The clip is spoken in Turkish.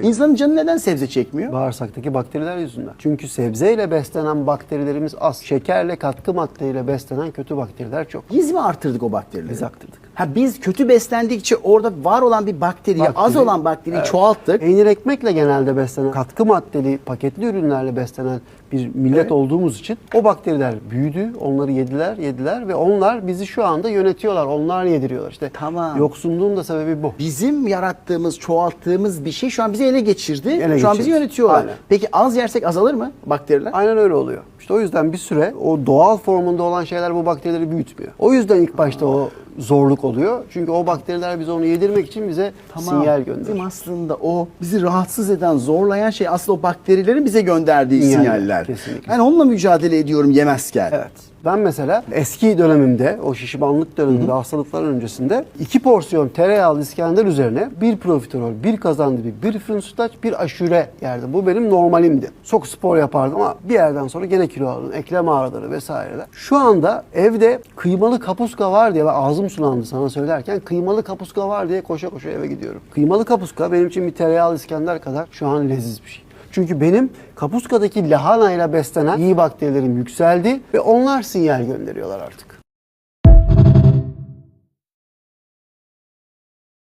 İnsanın canı neden sebze çekmiyor? Bağırsaktaki bakteriler yüzünden. Çünkü sebzeyle beslenen bakterilerimiz az. Şekerle, katkı maddeyle beslenen kötü bakteriler çok. Biz mi artırdık o bakterileri? Biz arttırdık. Ha biz kötü beslendikçe orada var olan bir bakteriyi, Bakteri- az olan bakteriyi çoğalttık. Peynir ekmekle genelde beslenen, katkı maddeli, paketli ürünlerle beslenen bir millet olduğumuz için o bakteriler büyüdü, onları yediler, yediler ve onlar bizi şu anda yönetiyorlar, onlar yediriyorlar. İşte Tamam. yoksunluğun da sebebi bu. Bizim yarattığımız, çoğalttığımız bir şey şu an bizi ele geçirdi. Ele şu an bizi geçirdi. yönetiyorlar. Aynen. Peki az yersek azalır mı bakteriler? Aynen öyle oluyor. İşte o yüzden bir süre o doğal formunda olan şeyler bu bakterileri büyütmüyor. O yüzden ilk başta o zorluk oluyor. Çünkü o bakteriler bize onu yedirmek için bize sinyal Bizim gönderiyor. aslında o bizi rahatsız eden, zorlayan şey aslında o bakterilerin bize gönderdiği Sinyal, sinyaller. kesinlikle. Yani onunla mücadele ediyorum yemezken. Evet. Ben mesela eski dönemimde, o şişmanlık döneminde, hastalıklar öncesinde iki porsiyon tereyağlı İskender üzerine bir profiterol, bir kazandibi, bir fırın sütlaç, bir aşure yerdim. Bu benim normalimdi. Çok spor yapardım ama bir yerden sonra gene kilo aldım. Eklem ağrıları vesaireler. Şu anda evde kıymalı kapuska var diye, ben ağzım sulandı sana söylerken, kıymalı kapuska var diye koşa koşa eve gidiyorum. Kıymalı kapuska benim için bir tereyağlı İskender kadar şu an leziz bir şey. Çünkü benim kapuskadaki lahana ile beslenen iyi bakterilerim yükseldi ve onlar sinyal gönderiyorlar artık.